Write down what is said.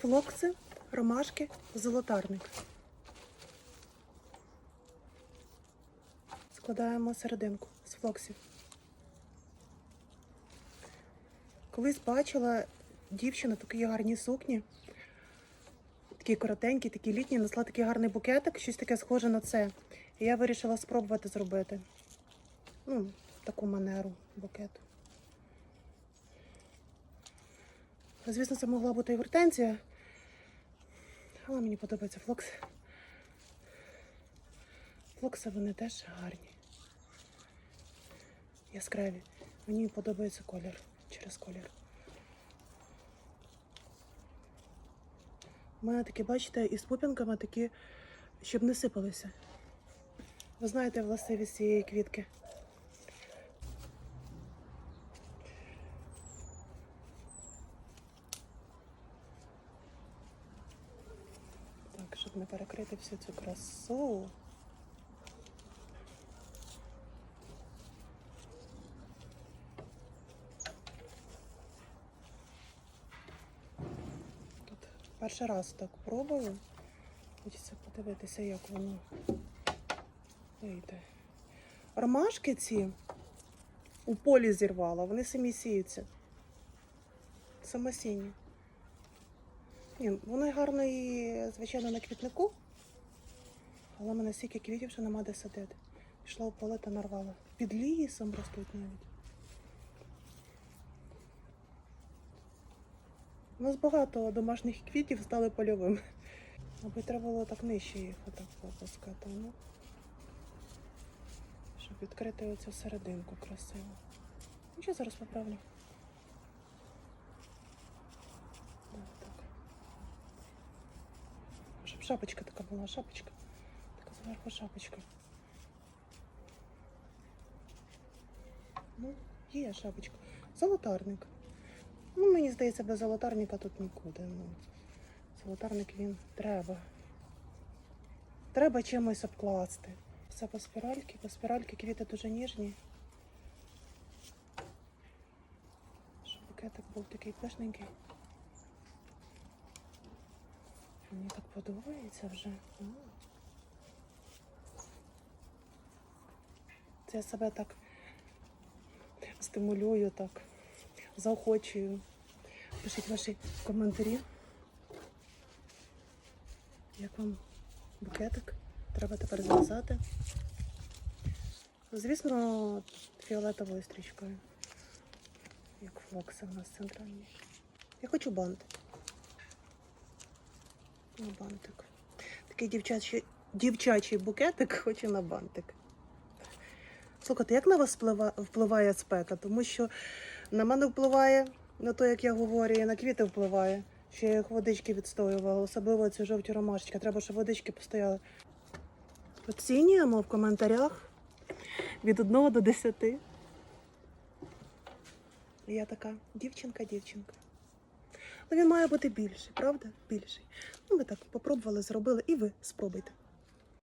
флокси, ромашки, золотарник. Складаємо серединку з флоксів. Колись бачила дівчину такі гарні сукні. Такі коротенькі, такі літні, несла такий гарний букетик, щось таке схоже на це. І я вирішила спробувати зробити. Ну, таку манеру букету. Звісно, це могла бути і гортензія. Але мені подобається флокс. Флокси вони теж гарні. Яскраві. Мені подобається колір через колір. У мене такі, бачите, із пупінками такі, щоб не сипалися. Ви знаєте властивість цієї квітки. Так, не перекрити всю цю красу. Тут перший раз так пробую. Хочеться подивитися, як воно вийде. Ромашки ці у полі зірвала, вони самі сіються. Самосінні. Ні, вони гарно звичайно, на квітнику, але в мене стільки квітів, що нема де садити. Пішла у поле та нарвала. Під лісом ростуть навіть. У нас багато домашніх квітів стали польовими. Мабуть, треба було так нижче їх отак попускати, ну. Щоб відкрити оцю серединку красиво. Ну, що зараз поправлю. Да, так. Щоб шапочка така була, шапочка. Така зверху шапочка. Ну, є шапочка. Золотарник. Ну, мені здається, без золотарника тут нікуди. Ну, золотарник він треба. Треба чимось обкласти. Все по спіральки, по спіральки квіти дуже ніжні. Щоб букетик був такий пишненький. Мені так подобається вже. Це я себе так стимулюю, так, заохочую. Пишіть ваші коментарі. Як вам букетик? Треба тепер зв'язати. Звісно, фіолетовою стрічкою. Як флокси у нас центральні. Я хочу бантик. На бантик. Такий дівчачий, дівчачий букетик хочу на бантик. Слухайте, як на вас впливає спека? Тому що на мене впливає на те, як я говорю, і на квіти впливає. Що я їх водички відстоювала, особливо ці жовті ромашечки. Треба, щоб водички постояли. Оцінюємо в коментарях від 1 до 10. Я така дівчинка-дівчинка. Але він має бути більший, правда? Більший. Ну, ви так попробували, зробили, і ви спробуйте.